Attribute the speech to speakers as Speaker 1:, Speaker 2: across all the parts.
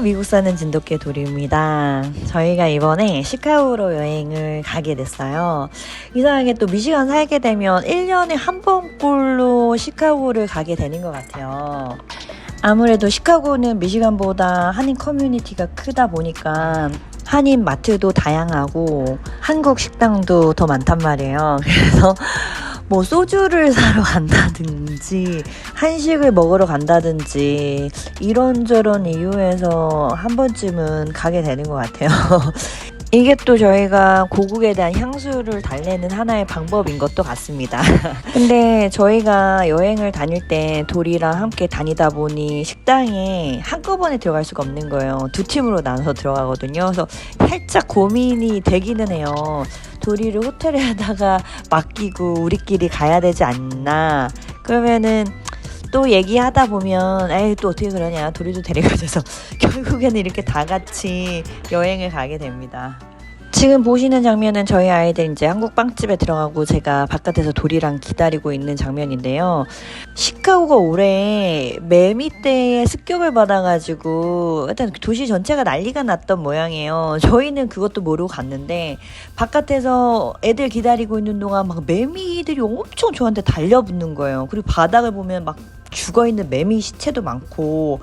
Speaker 1: 미국 사는 진돗개 도리입니다. 저희가 이번에 시카고로 여행을 가게 됐어요. 이상하게 또 미시간 살게 되면 1년에 한 번꼴로 시카고를 가게 되는 것 같아요. 아무래도 시카고는 미시간보다 한인 커뮤니티가 크다 보니까 한인 마트도 다양하고 한국 식당도 더 많단 말이에요. 그래서 뭐 소주를 사러 간다든지 한식을 먹으러 간다든지 이런저런 이유에서 한 번쯤은 가게 되는 것 같아요. 이게 또 저희가 고국에 대한 향수를 달래는 하나의 방법인 것도 같습니다. 근데 저희가 여행을 다닐 때 돌이랑 함께 다니다 보니 식당에 한꺼번에 들어갈 수가 없는 거예요. 두 팀으로 나눠서 들어가거든요. 그래서 살짝 고민이 되기는 해요. 도리를 호텔에다가 맡기고 우리끼리 가야 되지 않나. 그러면은 또 얘기하다 보면 에이 또 어떻게 그러냐 도리도 데려가셔서 결국에는 이렇게 다 같이 여행을 가게 됩니다. 지금 보시는 장면은 저희 아이들 이제 한국 빵집에 들어가고 제가 바깥에서 돌이랑 기다리고 있는 장면인데요. 시카고가 올해 매미 때에 습격을 받아가지고 일단 도시 전체가 난리가 났던 모양이에요. 저희는 그것도 모르고 갔는데 바깥에서 애들 기다리고 있는 동안 막 매미들이 엄청 저한테 달려붙는 거예요. 그리고 바닥을 보면 막 죽어 있는 매미 시체도 많고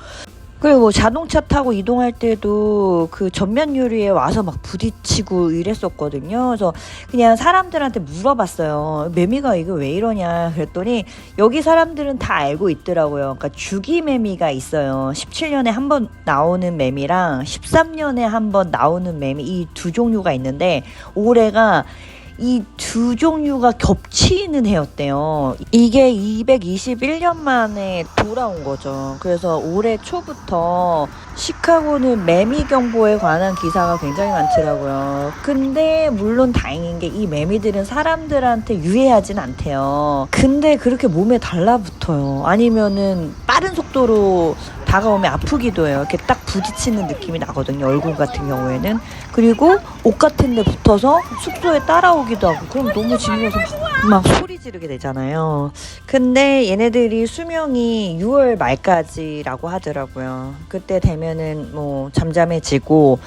Speaker 1: 그리고 자동차 타고 이동할 때도 그 전면 유리에 와서 막 부딪히고 이랬었거든요. 그래서 그냥 사람들한테 물어봤어요. 매미가 이거 왜 이러냐 그랬더니 여기 사람들은 다 알고 있더라고요. 그러니까 주기 매미가 있어요. 17년에 한 번 나오는 매미랑 13년에 한 번 나오는 매미 이 두 종류가 있는데 올해가 이 두 종류가 겹치는 해였대요. 이게 221년 만에 돌아온 거죠. 그래서 올해 초부터 시카고는 매미 경보에 관한 기사가 굉장히 많더라고요. 근데 물론 다행인 게 이 매미들은 사람들한테 유해하진 않대요. 근데 그렇게 몸에 달라붙어요. 아니면은 빠른 속도로 다가오면 아프기도 해요. 이렇게 딱 부딪히는 느낌이 나거든요. 얼굴 같은 경우에는. 그리고 옷 같은 데 붙어서 숙소에 따라오기도 하고 그럼 너무 징그러서 막, 막 소리 지르게 되잖아요. 근데 얘네들이 수명이 6월 말까지라고 하더라고요. 그때 되면은 뭐 잠잠해지고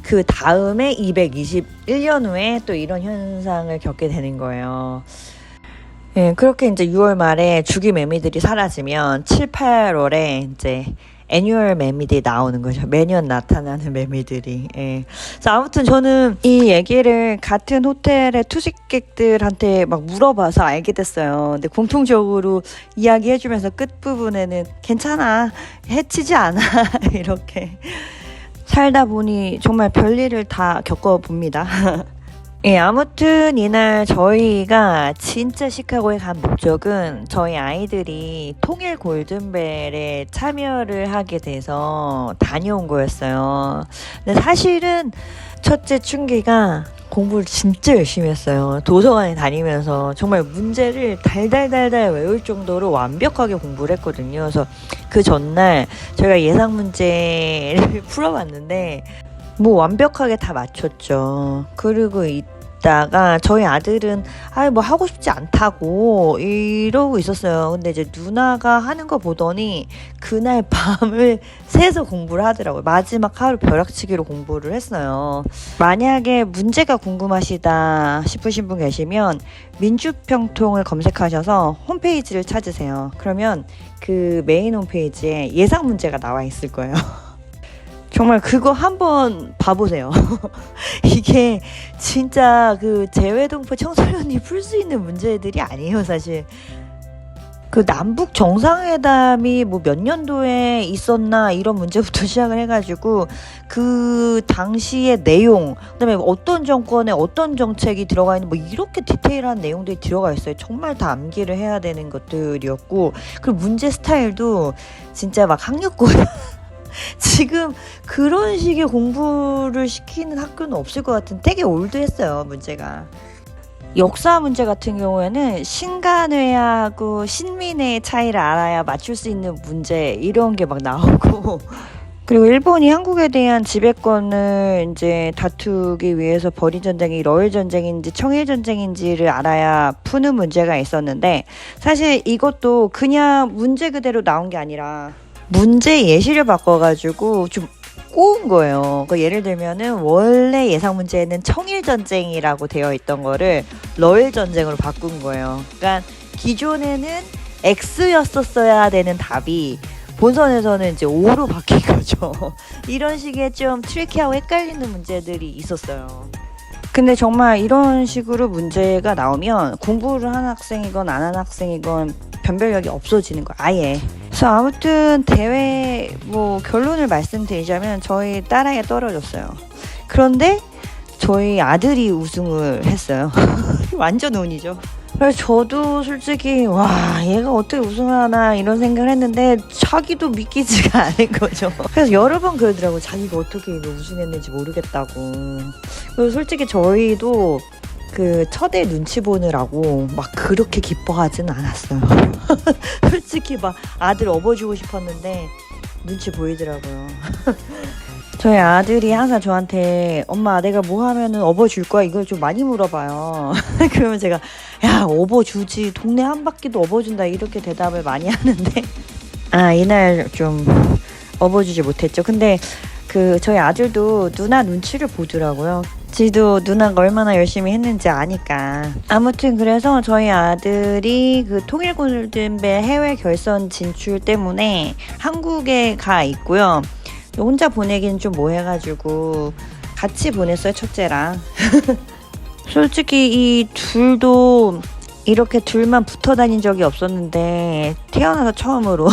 Speaker 1: 그 다음에 221년 후에 또 이런 현상을 겪게 되는 거예요. 예, 그렇게 이제 6월 말에 주기 매미들이 사라지면 7, 8월에 이제 애뉴얼 매미들이 나오는 거죠. 매년 나타나는 매미들이. 예. 자, 아무튼 저는 이 얘기를 같은 호텔의 투숙객들한테 막 물어봐서 알게 됐어요. 근데 공통적으로 이야기해주면서 끝부분에는 괜찮아. 해치지 않아. 이렇게. 살다 보니 정말 별일을 다 겪어봅니다. 예, 아무튼 이날 저희가 진짜 시카고에 간 목적은 저희 아이들이 통일 골든벨에 참여를 하게 돼서 다녀온 거였어요. 근데 사실은 첫째 춘기가 공부를 진짜 열심히 했어요. 도서관에 다니면서 정말 문제를 달달달달 외울 정도로 완벽하게 공부를 했거든요. 그래서 그 전날 저희가 예상 문제를 풀어봤는데 뭐 완벽하게 다 맞췄죠. 그리고 있다가 저희 아들은 아뭐 하고 싶지 않다고 이러고 있었어요. 근데 이제 누나가 하는 거 보더니 그날 밤을 새서 공부를 하더라고요. 마지막 하루 벼락치기로 공부를 했어요. 만약에 문제가 궁금하시다 싶으신 분 계시면 민주평통을 검색하셔서 홈페이지를 찾으세요. 그러면 그 메인 홈페이지에 예상 문제가 나와 있을 거예요. 정말 그거 한번 봐보세요. 이게 진짜 그 재외동포 청소년이 풀 수 있는 문제들이 아니에요, 사실. 그 남북 정상회담이 뭐 몇 년도에 있었나 이런 문제부터 시작을 해가지고 그 당시의 내용, 그다음에 어떤 정권에 어떤 정책이 들어가 있는 뭐 이렇게 디테일한 내용들이 들어가 있어요. 정말 다 암기를 해야 되는 것들이었고 그리고 문제 스타일도 진짜 막 학력고 지금 그런 식의 공부를 시키는 학교는 없을 것 같은 되게 올드했어요 문제가. 역사 문제 같은 경우에는 신간회하고 신민의 차이를 알아야 맞출 수 있는 문제 이런 게 막 나오고. 그리고 일본이 한국에 대한 지배권을 이제 다투기 위해서 벌인 전쟁이 러일 전쟁인지 청일 전쟁인지를 알아야 푸는 문제가 있었는데 사실 이것도 그냥 문제 그대로 나온 게 아니라 문제 예시를 바꿔가지고 좀 꼬운 거예요. 그 예를 들면은 원래 예상 문제에는 청일 전쟁이라고 되어 있던 거를 러일 전쟁으로 바꾼 거예요. 그러니까 기존에는 X였었어야 되는 답이 본선에서는 이제 O로 바뀐 거죠. 이런 식의 좀 트리키하고 헷갈리는 문제들이 있었어요. 근데 정말 이런 식으로 문제가 나오면 공부를 한 학생이건 안 한 학생이건 변별력이 없어지는 거예요. 아예. 그래서 아무튼 대회 뭐 결론을 말씀드리자면 저희 딸아이가 떨어졌어요. 그런데 저희 아들이 우승을 했어요. 완전 운이죠. 그래서 저도 솔직히 와 얘가 어떻게 우승을 하나 이런 생각을 했는데 자기도 믿기지가 않은 거죠. 그래서 여러 번 그러더라고 자기가 어떻게 우승했는지 모르겠다고. 그리고 솔직히 저희도 그 첫애 눈치 보느라고 막 그렇게 기뻐하지는 않았어요. 솔직히 막 아들 업어주고 싶었는데 눈치 보이더라고요. 저희 아들이 항상 저한테 엄마 내가 뭐 하면은 업어줄 거야 이걸 좀 많이 물어봐요. 그러면 제가 야 업어주지 동네 한 바퀴도 업어준다 이렇게 대답을 많이 하는데 아 이날 좀 업어주지 못했죠. 근데 그 저희 아들도 누나 눈치를 보더라고요. 지도 누나가 얼마나 열심히 했는지 아니까. 아무튼 그래서 저희 아들이 그 통일 골든벨 해외 결선 진출 때문에 한국에 가 있고요. 혼자 보내기는 좀 뭐해가지고 같이 보냈어요 첫째랑. 솔직히 이 둘도 이렇게 둘만 붙어 다닌 적이 없었는데 태어나서 처음으로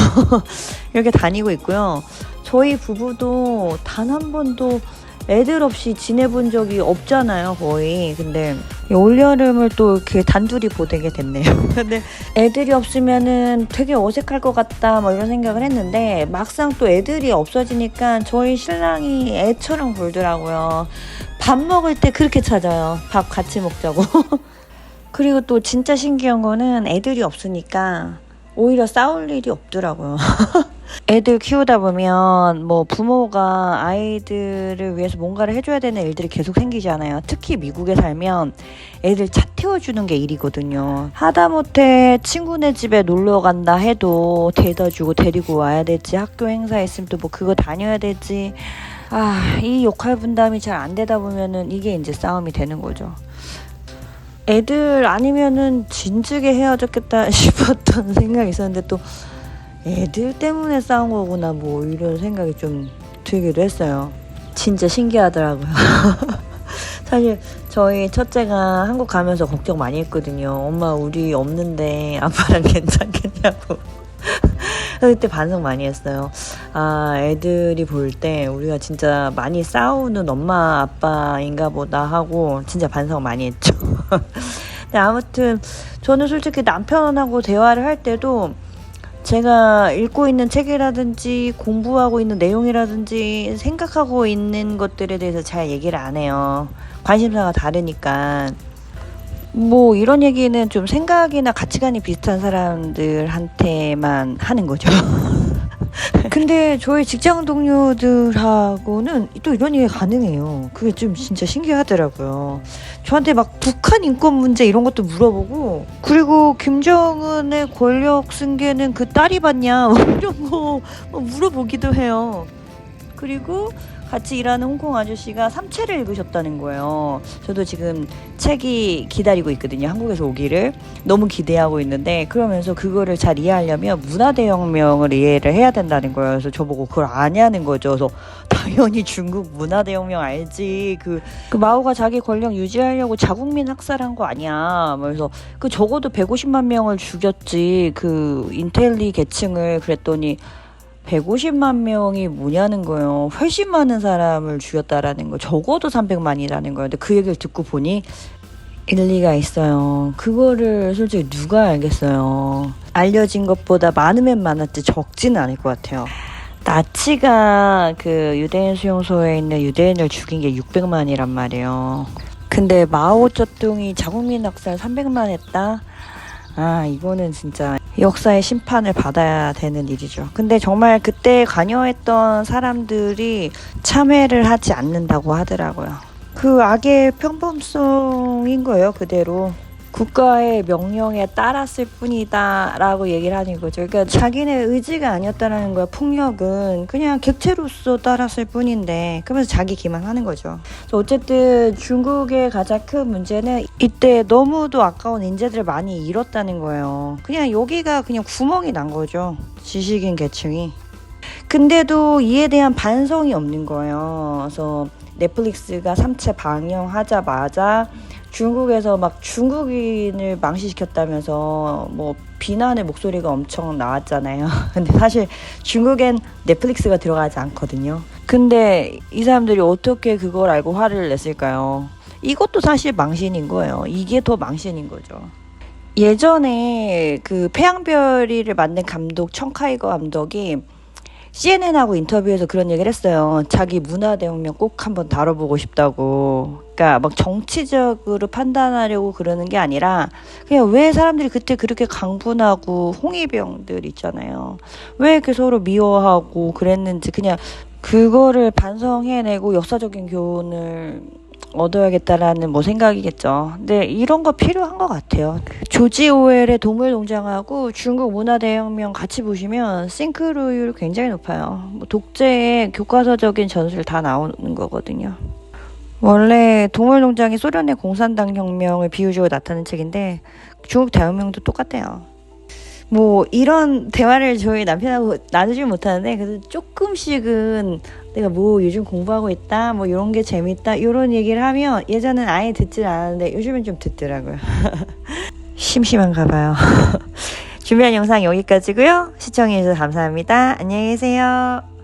Speaker 1: 이렇게 다니고 있고요. 저희 부부도 단 한 번도 애들 없이 지내본 적이 없잖아요, 거의. 근데 올여름을 또 이렇게 단둘이 보내게 됐네요. 근데 애들이 없으면은 되게 어색할 것 같다, 뭐 이런 생각을 했는데 막상 또 애들이 없어지니까 저희 신랑이 애처럼 굴더라고요. 밥 먹을 때 그렇게 찾아요. 밥 같이 먹자고. 그리고 또 진짜 신기한 거는 애들이 없으니까 오히려 싸울 일이 없더라고요. 애들 키우다 보면 뭐 부모가 아이들을 위해서 뭔가를 해줘야 되는 일들이 계속 생기잖아요. 특히 미국에 살면 애들 차 태워주는 게 일이거든요. 하다못해 친구네 집에 놀러 간다 해도 데려다 주고 데리고 와야 되지. 학교 행사 있으면 또 뭐 그거 다녀야 되지. 아, 이 역할 분담이 잘 안 되다 보면은 이게 이제 싸움이 되는 거죠. 애들 아니면은 진즉에 헤어졌겠다 싶었던 생각이 있었는데 또 애들 때문에 싸운 거구나 뭐 이런 생각이 좀 들기도 했어요. 진짜 신기하더라고요. 사실 저희 첫째가 한국 가면서 걱정 많이 했거든요. 엄마 우리 없는데 아빠랑 괜찮겠냐고. 그때 반성 많이 했어요. 아, 애들이 볼 때 우리가 진짜 많이 싸우는 엄마 아빠인가 보다 하고 진짜 반성 많이 했죠. 근데 아무튼 저는 솔직히 남편하고 대화를 할 때도 제가 읽고 있는 책이라든지 공부하고 있는 내용이라든지 생각하고 있는 것들에 대해서 잘 얘기를 안 해요. 관심사가 다르니까. 뭐 이런 얘기는 좀 생각이나 가치관이 비슷한 사람들한테만 하는 거죠. 근데 저희 직장 동료들하고는 또 이런 얘기 가능해요. 그게 좀 진짜 신기하더라고요. 저한테 막 북한 인권 문제 이런 것도 물어보고 그리고 김정은의 권력 승계는 그 딸이 받냐 뭐 이런 거 물어보기도 해요. 그리고 같이 일하는 홍콩 아저씨가 삼체를 읽으셨다는 거예요. 저도 지금 책이 기다리고 있거든요. 한국에서 오기를 너무 기대하고 있는데 그러면서 그거를 잘 이해하려면 문화 대혁명을 이해를 해야 된다는 거예요. 그래서 저보고 그걸 아냐는 거죠. 그래서 당연히 중국 문화 대혁명 알지. 그, 그 마오가 자기 권력 유지하려고 자국민 학살한 거 아니야. 뭐 그래서 그 적어도 150만 명을 죽였지. 그 인텔리 계층을 그랬더니 150만 명이 뭐냐는 거예요. 훨씬 많은 사람을 죽였다라는 거. 적어도 300만이라는 거예요. 근데 그 얘기를 듣고 보니 일리가 있어요. 그거를 솔직히 누가 알겠어요. 알려진 것보다 많으면 많았지 적지는 않을 것 같아요. 나치가 그 유대인 수용소에 있는 유대인을 죽인 게 600만이란 말이에요. 근데 마오쩌둥이 자국민 학살 300만 했다? 아, 이거는 진짜 역사의 심판을 받아야 되는 일이죠. 근데 정말 그때 관여했던 사람들이 참회를 하지 않는다고 하더라고요. 그 악의 평범성인 거예요, 그대로. 국가의 명령에 따랐을 뿐이다 라고 얘기를 하는 거죠. 그러니까 자기네 의지가 아니었다라는 거야. 폭력은 그냥 객체로서 따랐을 뿐인데 그러면서 자기 기만하는 거죠. 그래서 어쨌든 중국의 가장 큰 문제는 이때 너무도 아까운 인재들을 많이 잃었다는 거예요. 그냥 여기가 그냥 구멍이 난 거죠. 지식인 계층이. 근데도 이에 대한 반성이 없는 거예요. 그래서 넷플릭스가 3차 방영하자마자 중국에서 막 중국인을 망신시켰다면서 뭐 비난의 목소리가 엄청 나왔잖아요. 근데 사실 중국엔 넷플릭스가 들어가지 않거든요. 근데 이 사람들이 어떻게 그걸 알고 화를 냈을까요? 이것도 사실 망신인 거예요. 이게 더 망신인 거죠. 예전에 그 태양별이를 만든 감독 청카이거 감독이 CNN하고 인터뷰에서 그런 얘기를 했어요. 자기 문화대혁명 꼭 한번 다뤄보고 싶다고. 그러니까 막 정치적으로 판단하려고 그러는 게 아니라 그냥 왜 사람들이 그때 그렇게 강분하고 홍위병들 있잖아요. 왜 이렇게 서로 미워하고 그랬는지 그냥 그거를 반성해내고 역사적인 교훈을 얻어야겠다라는 뭐 생각이겠죠. 근데 이런 거 필요한 것 같아요. 그 조지 오웰의 동물 농장하고 중국 문화 대혁명 같이 보시면 싱크로율 굉장히 높아요. 뭐 독재의 교과서적인 전술 다 나오는 거거든요. 원래 동물 농장이 소련의 공산당 혁명을 비유적으로 나타낸 책인데 중국 대혁명도 똑같대요. 뭐 이런 대화를 저희 남편하고 나누지 못하는데 그래도 조금씩은 내가 뭐 요즘 공부하고 있다 뭐 이런 게 재밌다 이런 얘기를 하면 예전엔 아예 듣질 않았는데 요즘은 좀 듣더라고요. 심심한가 봐요. 준비한 영상 여기까지고요. 시청해주셔서 감사합니다. 안녕히 계세요